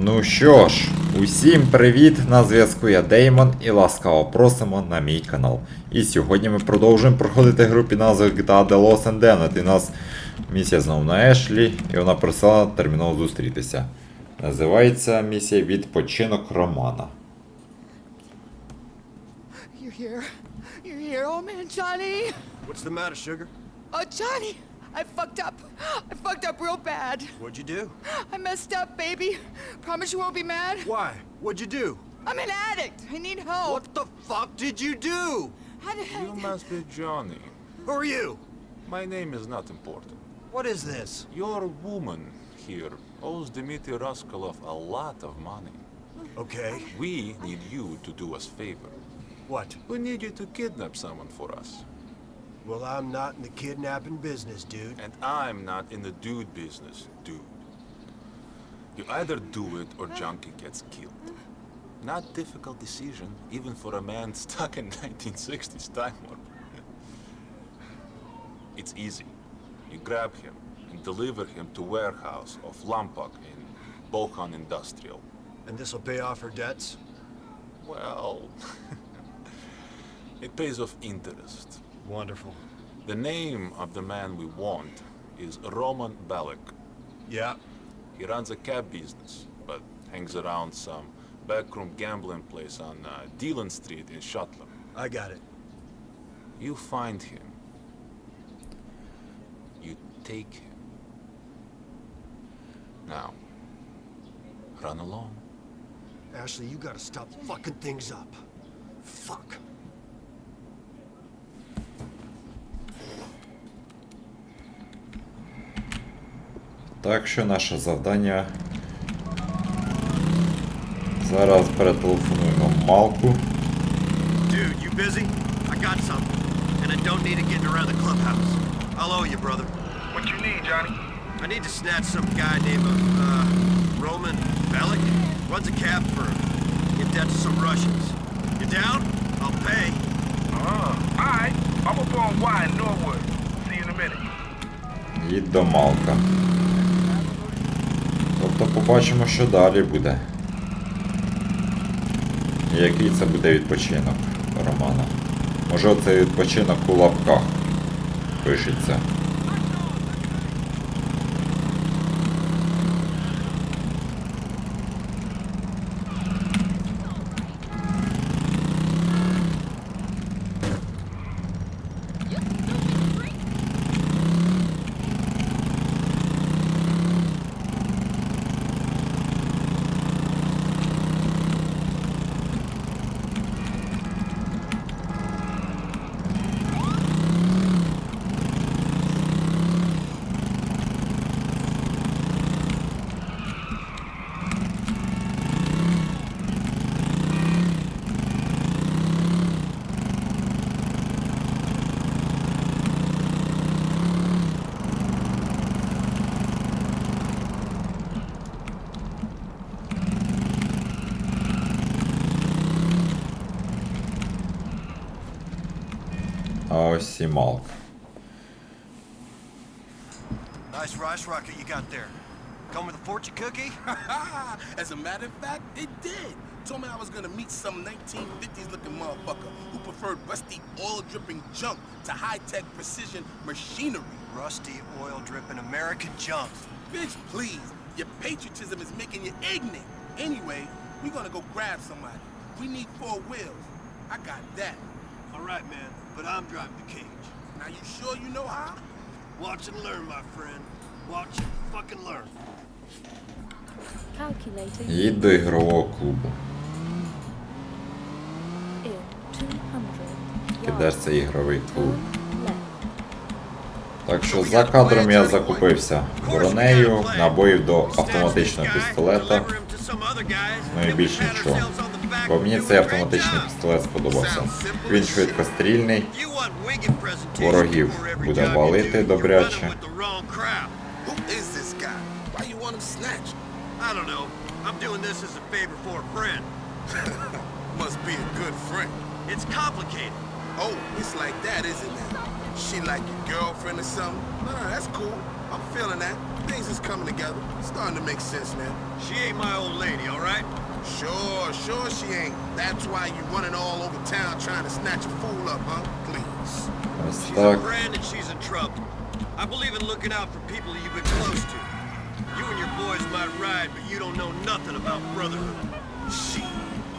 Ну що ж, усім привіт! На зв'язку я Деймон і ласкаво просимо на мій канал. І сьогодні ми продовжуємо проходити гру під назвою GTA The Lost and Damned. І нас місія знову на Ешлі, і вона просила терміново зустрітися. Називається місія Відпочинок Романа. You're here. You're here. Oh man, Johnny. What's the matter, sugar? Oh, Johnny. I fucked up. I fucked up real bad. What'd you do? I messed up, baby. Promise you won't be mad. Why? What'd you do? I'm an addict. I need help. What the fuck did you do? How the You hell? must be Johnny. Who are you? My name is not important. What is this? Your woman here owes Dmitry Raskolov a lot of money. Okay. We need you to do us favor. What? We need you to kidnap someone for us. Well, I'm not in the kidnapping business, dude. And I'm not in the dude business, dude. You either do it or Junkie gets killed. Not difficult decision, even for a man stuck in 1960s time warp. it's easy. You grab him and deliver him to warehouse of Lampak in Bohan Industrial. And this'll pay off her debts? Well, it pays off interest. Wonderful. The name of the man we want is Roman Balak. Yeah. He runs a cab business, but hangs around some backroom gambling place on uh, Dillon Street in Shotland. I got it. You find him. You take him. Now, run along. Ashley, you gotta stop fucking things up. Fuck. Так що наше завдання. Зараз перетелефонуємо Малку. Dude, you busy? I got something. And I don't need it getting around the clubhouse. I'll owe you, brother. What you need, Johnny? I need to snatch some guy named, uh, Roman Bellic. Runs a cab firm. In debt to some Russians. You down? I'll pay. Uh, alright. I'm up on Y in Norwood. See you in a minute. Їдь до Малка. Побачимо, що далі буде. Який це буде відпочинок Романа. Може оцей відпочинок у лапках пишеться. А ось і Малк. Nice rice rocket you got there. Come with a fortune cookie? As a matter of fact, it did. Told me I was gonna meet some 1950s looking motherfucker who preferred rusty oil dripping junk to high tech precision machinery. Rusty oil dripping American junk. Bitch, please. Your patriotism is making you ignorant. Anyway, we gonna go grab somebody. We need four wheels. I got that. All right, man, But I'm driving the cage. Now you sure you know how? Watch and learn, my friend. Watch and fucking learn. Calculating Їдь до ігрового клубу. 200 Підеш yards. це ігровий клуб. Так що за кадром я закупився бронею, набоїв до автоматичного пістолета. Ну і більш нічого. Бо мені цей автоматичний пістолет сподобався. Він швидкострільний, Ворогів буде валити добряче. Must be a good friend. It's complicated. Oh, it's like that, isn't it? She like your girlfriend or something? Nah, that's cool. I'm feeling that. Things is coming together. It's starting to make sense now. She ain't my old lady, all right? Sure, sure she ain't. That's why you running all over town trying to snatch a fool up, huh? Please. I'm she's stuck. a friend and she's in trouble. I believe in looking out for people you've been close to. You and your boys might ride, but you don't know nothing about brotherhood. She.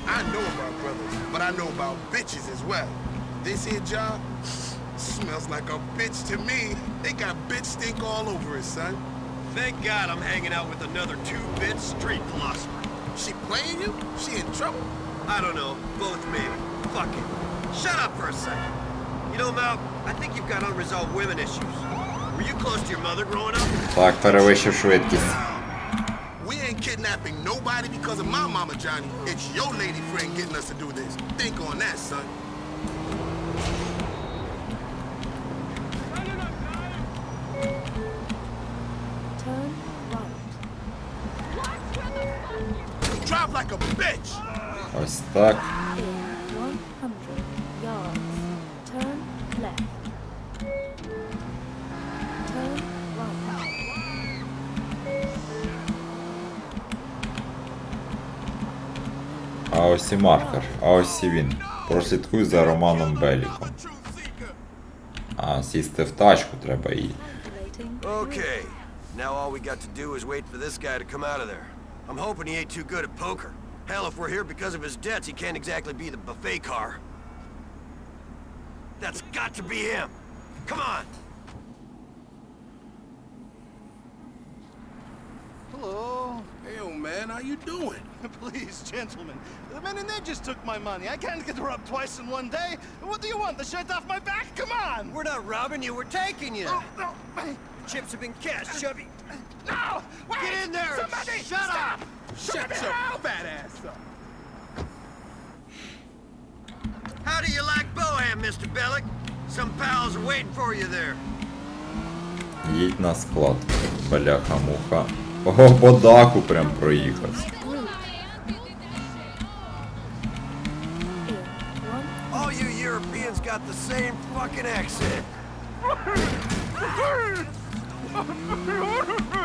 I know about brothers, but I know about bitches as well. This here job smells like a bitch to me. It got bitch stink all over it, son. Thank God I'm hanging out with another two-bit street philosopher. She playing you? She in trouble? I don't know, both maybe. Fuck it. Shut up for a second. You know, Mal, I think you've got unresolved women issues. Were you close to your mother growing up? Так, перевищив швидкість. We ain't kidnapping nobody because of my mama, Johnny. It's your lady friend getting us to do this. Think on that, son. Ось так. In 100 yards. Turn left. Turn right. А ось і маркер. А ось і він. Прослідкуй за Романом Беліком. А, сісти в тачку треба і. Calculating. Okay. Now all we got to do is wait for this guy to come out of there. I'm hoping he ain't too good at poker. Hell, if we're here because of his debts, he can't exactly be the buffet car. That's got to be him. Come on. Hello. Hey, old man, how you doing? Please, gentlemen. The men in there just took my money. I can't get robbed twice in one day. What do you want? The shirt off my back? Come on! We're not robbing you, we're taking you. Oh, no. Hey, Chips have been cashed, Chubby. No! Wait! Get in there Somebody! shut stop! up. Shut your fat ass up. How do you like Boham, Mr. Bellick? Some pals are waiting for you there. Їдь на склад. Бляха-муха. Ого, по даху прям проїхався. In one All you Europeans got the same fucking accent.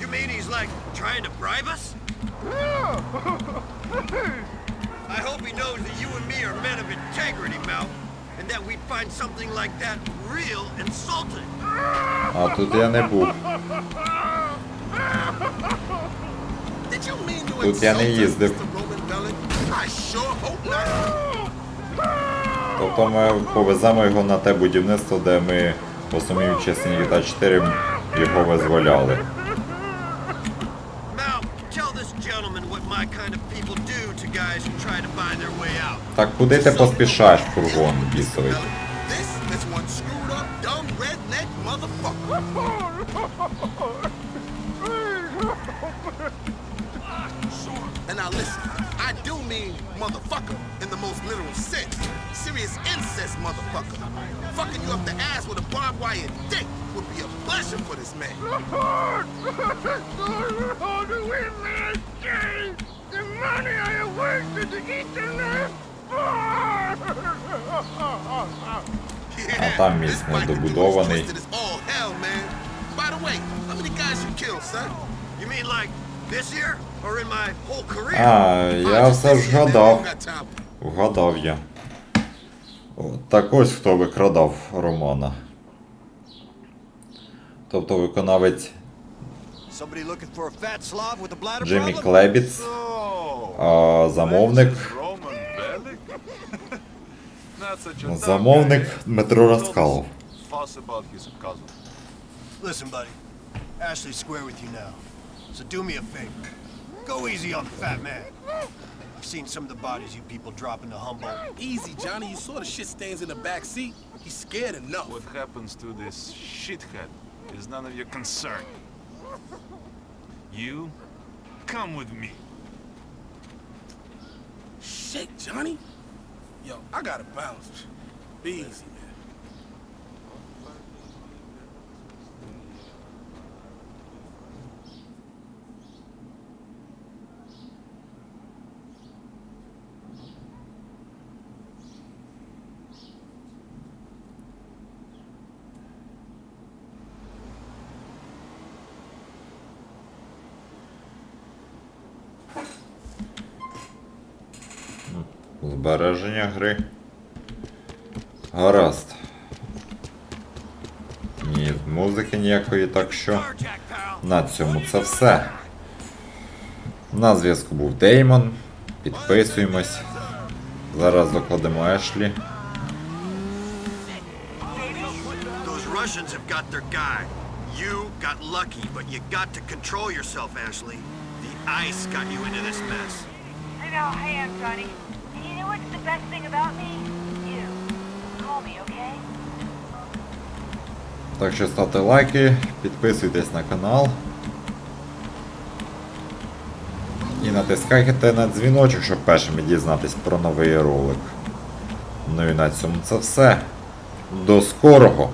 You mean he's like trying to bribe us? I hope he knows that you and me are men of integrity, Mal, and that we'd find something like that real insulting. А тут я не був. Тут я не їздив. Тобто ми повеземо його на те будівництво, де ми по сумнівній частині GTA 4 його визволяли. Так куди ти поспішаєш, фургон бісовий? This is one screwed up, dumb redneck motherfucker. And now listen, I do mean motherfucker in the most literal sense. Serious incest motherfucker. Fucking you up the ass with a barbed wire dick would be a blessing for this man. money I have wasted to eat the last А там міст недобудований. А, я все ж вгадав. Вгадав я. Так ось хто викрадав Романа. Тобто виконавець Somebody looking for a fat slob with a bladder Джиммі problem? Клебіц, Oh, а замовник. Roman Bellic? Not such a Замовник Дмитро Раскалов. Fuss about his cousin. Listen, buddy. Ashley's square with you now. So do me a favor. Go easy on the fat man. I've seen some of the bodies you people drop into Humboldt. Easy, Johnny. You saw the shit stains in the back seat. He's scared enough. What happens to this shithead is none of your concern. You Come with me. Shit, Johnny. Yo, I gotta bounce. Be easy, Збереження гри. Гаразд. Ні, музики ніякої, так що. На цьому це все. На зв'язку був Деймон. Підписуємось. Зараз докладемо Ешлі. Those Russians have got their guy. You got lucky, but you got to control yourself, Ashley. The ice got you into this mess. I know, hey, I'm Johnny. The best thing about me? You. Call me, okay? Так що ставте лайки, підписуйтесь на канал. І натискайте на дзвіночок, щоб першими дізнатись про новий ролик. Ну і на цьому це все. До скорого!